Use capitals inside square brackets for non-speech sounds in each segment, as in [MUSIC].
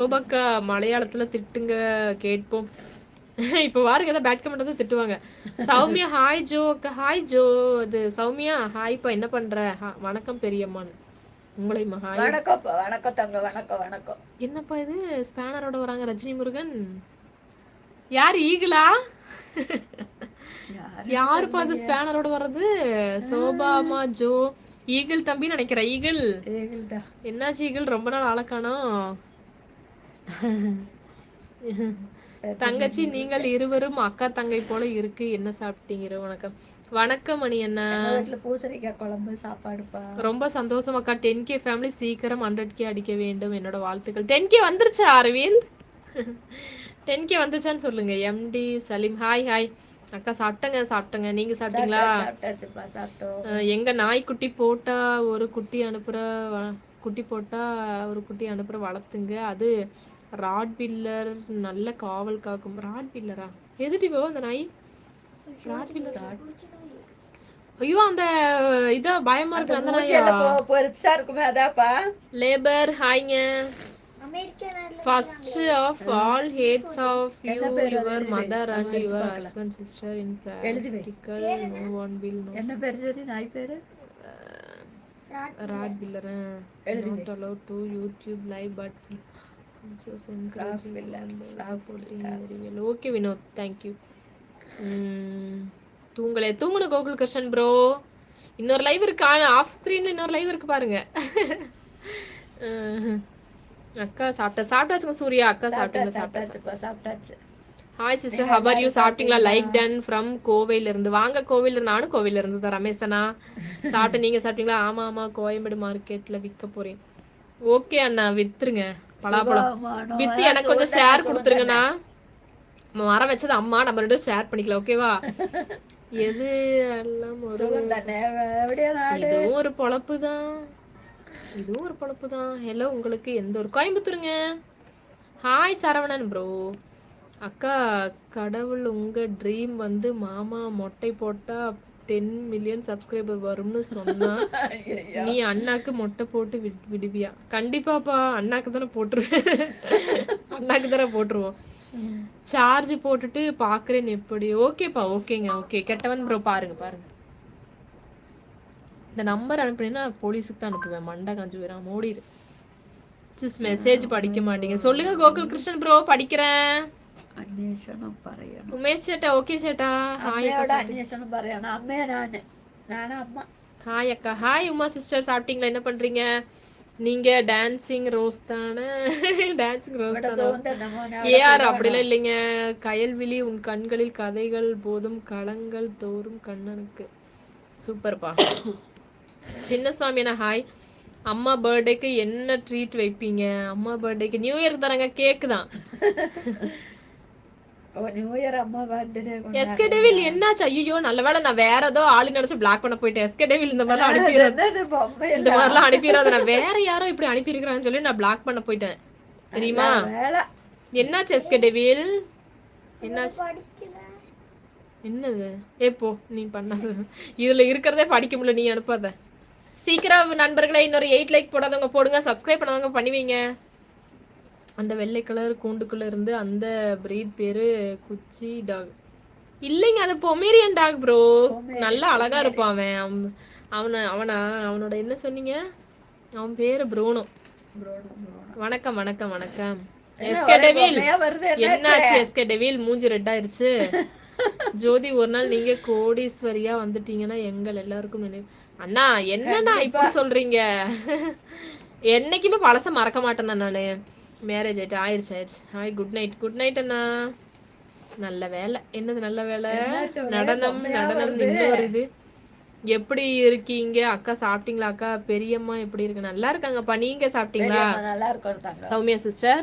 சோபக்கா மலையாளத்துல திட்டுங்க கேட்போம். [LAUGHS] இப்ப பாருங்க ஏதாவது பேட் கமெண்ட் தான் திட்டுவாங்க. சௌமியா ஹாய் ஜோ அக்கா ஹாய் ஜோ அது சௌமியா ஹாய்ப்பா என்ன பண்ற? வணக்கம் பெரியம்மான். உங்களை ஹாய் வணக்கம் வணக்கம் தங்க வணக்கம் வணக்கம். என்னப்பா இது? ஸ்பேனரோட வராங்க ரஜினி முருகன். யார் ஈகிளா? யாருப்பா அது ஸ்பேனரோட வர்றது? சோபாமா ஜோ ஈகிள் தம்பி நினைக்கிறேன் ஈகிள். என்னாச்சு ஈகிள்? ரொம்ப நாள் ஆளக்கானோம் தங்கச்சி நீங்கள் இருவரும் அக்கா தங்கை போல இருக்கு. என்ன சாப்பிட்டீங்க வணக்கம். வணக்கம் மணி வீட்டுல பூசணிக்காய் குழம்பு சாப்பாடுப்பா. ரொம்ப சந்தோஷம் அக்கா. டென் கே ஃபேமிலி சீக்கிரம் ஹண்ட்ரட் கே அடிக்க வேண்டும். என்னோட வாழ்த்துக்கள். டென் கே வந்துருச்சா அரவிந்த்? டென் கே வந்துச்சான்னு சொல்லுங்க. எம்டி சலீம் ஹாய் ஹாய் அக்கா சாப்பிட்டங்க சாப்பிட்டங்க. நீங்க சாப்பிட்டீங்களா? எங்க நாய்க்குட்டி போட்டா ஒரு குட்டி அனுப்புற குட்டி போட்டா ஒரு குட்டி அனுப்புற வளர்த்துங்க. அது ராட்வில்லர் நல்ல காவல் காக்கும். ராட்வில்லரா எதுடி போ அந்த நாய்? ராட்வில்லர் ஐயோ அந்த இதா பயமா இருக்கு அந்த நாயா? மூஞ்சியில பொ- பொரிச்சா இருக்குமே அதாப்பா? Labour ஹாய்ங்க first of all hats off you your mother and your husband sister in practical no one will no என்ன? பேரு சரி நாய் பேரு? Rottweiler. Not allowed to YouTube live but okay Vinod thank you தூங்கலே தூங்குன கோகுல் கிருஷ்ணன் ப்ரோ இன்னொரு live இருக்கு? Off ஸ்க்ரீன்ல இன்னொரு லைவ் இருக்கு பாருங்க. அக்கா சாப்பிட்ட சாப்பிட்டாச்சுங்க சூர்யா. அக்கா சாப்பிட்டாங்க சாப்பிட்டாச்சு சாப்பிட்டாச்சுப்பா சாப்பிட்டாச்சு. Hi sister how are you சாப்பிட்டீங்களா லைக் டன் ஃப்ரம் கோவையில இருந்து வாங்க கோவையில நானும் கோவையில இருந்து தான் ரமேஷனா சாப்பிட்டு நீங்க சாப்பிட்டீங்களா? ஆமா ஆமா கோயம்பேடு மார்க்கெட்ல விற்க போறேன். ஓகே அண்ணா வித்துருங்க. பலாப்பழம். வித்து எனக்கு கொஞ்சம் ஷேர் கொடுத்துருங்கண்ணா. மரம் வச்சது அம்மா நம்ம ரெண்டு ஷேர் பண்ணிக்கலாம் ஓகேவா எது எல்லாம் இதுவும் ஒரு பொழப்பு தான் இதுவும் ஒரு பொழப்பு தான் ஹலோ உங்களுக்கு எந்த ஒரு கோயம்புத்தூருங்க? ஹாய் சரவணன் ப்ரோ அக்கா கடவுள் உங்க ட்ரீம் வந்து மாமா மொட்டை போட்டா டென் மில்லியன் சப்ஸ்கிரைபர் வரும்னு சொன்னா நீ அண்ணாக்கு மொட்டை போட்டு விட்- விடுவியா? கண்டிப்பாப்பா அண்ணாக்கு தானே போட்டுருவேன் அண்ணாக்கு தானே போட்டுருவோம். சார்ஜ் போட்டுட்டு பாக்குறேன் எப்படி ஓகேப்பா ஓகேங்க ஓகே. கெட்டவன் ப்ரோ பாருங்க பாருங்க. இந்த நம்பர் அனுப்புனீங்கன்னா போலீஸுக்கு தான் அனுப்புவேன். மண்டை காஞ்சு போயிடும் ஓடிடு சிஸ் மெசேஜ் படிக்க மாட்டீங்க. சொல்லுங்க கோகுல் கிருஷ்ணன் ப்ரோ படிக்கிறேன். அந்வேஷணம் പറയണം உமேஷ் சேட்டா ஓகே சேட்டா ஹாய் അമ്മയോട് അന്വേഷണം പറയണം അമ്മയെ നാന് ഞാനാ அம்மா ஹாய் அக்கா ஹாய் உமா சிஸ்டர் சாப்பிட்டீங்களா என்ன பண்றீங்க நீங்க டான்சிங் ரோஸ் தானே டான்சிங் ரோஸ் ഇവിടെ தானே സുഖം മോനെ ஏஆர் அப்படிலாம் இல்லைங்க கயல்விழி உன் கண்களில் கதைகள் போதும் களங்கள் தோறும் கண்ணனுக்கு சூப்பர்ப்பா சின்னசாமி என்ன ஹாய் அம்மா பர்த்டேக்கு என்ன ட்ரீட் வைப்பீங்க அம்மா பர்த்டேக்கு நியூ இயர் தராங்க கேக்கு தான் எஸ்கே டேவில் என்னாச்சு ஐயோ நல்ல வேலை நான் வேற ஏதோ ஆளு நினைச்சு பிளாக் பண்ண போயிட்டேன் எஸ்கே இந்த மாதிரிலாம் அனுப்பிடுறேன் இந்த மாதிரிலாம் அனுப்பிடாத நான் வேற யாரோ இப்படி அனுப்பியிருக்கிறான்னு சொல்லி நான் பிளாக் பண்ண போயிட்டேன் தெரியுமா என்னாச்சு எஸ்கே டேவில் என்னது ஏ போ நீ பண்ணாத இதுல இருக்கிறதே படிக்க முடியல நீ அனுப்பாத சீக்கிரம் நண்பர்களை இன்னொரு எயிட் லைக் போடாதவங்க போடுங்க சப்ஸ்கிரைப் பண்ணாதவங்க பண்ணுவீங்க அந்த வெள்ளை கலர் கூண்டுக்குள்ள இருந்து அந்த பிரீட் பேரு குச்சி டாக் இல்லைங்க அது பொமேரியன் டாக் ப்ரோ நல்லா அழகா இருப்பான் அவன். அவன் அவனை அவனா அவனோட என்ன சொன்னீங்க? அவன் பேரு ப்ரூனோ வணக்கம் வணக்கம் வணக்கம். எஸ்கே டெவில் என்னாச்சு? எஸ்கே டெவில் மூஞ்சி ரெட் ஆயிருச்சு. ஜோதி ஒரு நாள் நீங்க கோடீஸ்வரியா வந்துட்டீங்கன்னா எங்கள் எல்லாருக்கும் நினைவு. அண்ணா என்னண்ணா இப்படி சொல்றீங்க? என்னைக்குமே பழச மறக்க மாட்டேண்ணா நானு. மேரேஜ் ஆயிட்டு ஆயிருச்சு ஆயிருச்சு hi good night good night அண்ணா. நல்ல வேலை. என்னது நல்ல வேலை? நடனம் நடனம் இன்னொரு இது. எப்படி இருக்கீங்க? அக்கா சாப்பிட்டீங்களா அக்கா? பெரியம்மா எப்படி இருக்கு? நல்லா இருக்காங்கப்பா நீங்க சாப்பிட்டீங்களா? நல்லா இருக்கும் சௌமியா சிஸ்டர்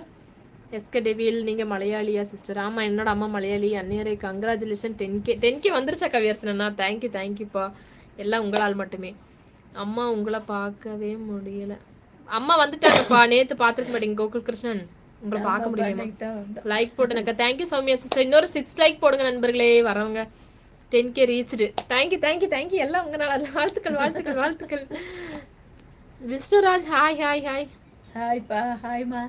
எஸ்கே டெவில் நீங்க மலையாளியா சிஸ்டர் ஆமா என்னோட அம்மா மலையாளி. அந்நியரை congratulation ten K ten K வந்துருச்சா கவியரசனா தேங்க்யூ தேங்க்யூப்பா எல்லாம் உங்களால் மட்டுமே. அம்மா உங்களை பார்க்கவே முடியல. அம்மா வந்துட்டாங்கப்பா. நேத்து பார்த்துருக்க மாட்டீங்க கோகுல் கிருஷ்ணன் உங்களை பார்க்க முடியலையா லைக் போட்டுனக்கா. தேங்க்யூ சௌமியா சிஸ்டர் இன்னொரு சிக்ஸ் லைக் போடுங்க நண்பர்களே. வரவங்க. Ten K reached thank you thank you thank you எல்லாம் உங்களால் வாழ்த்துக்கள் வாழ்த்துக்கள் வாழ்த்துக்கள். விஷ்ணுராஜ் ஹாய் ஹாய் ஹாய் ஹாய்ப்பா ஹாய்மா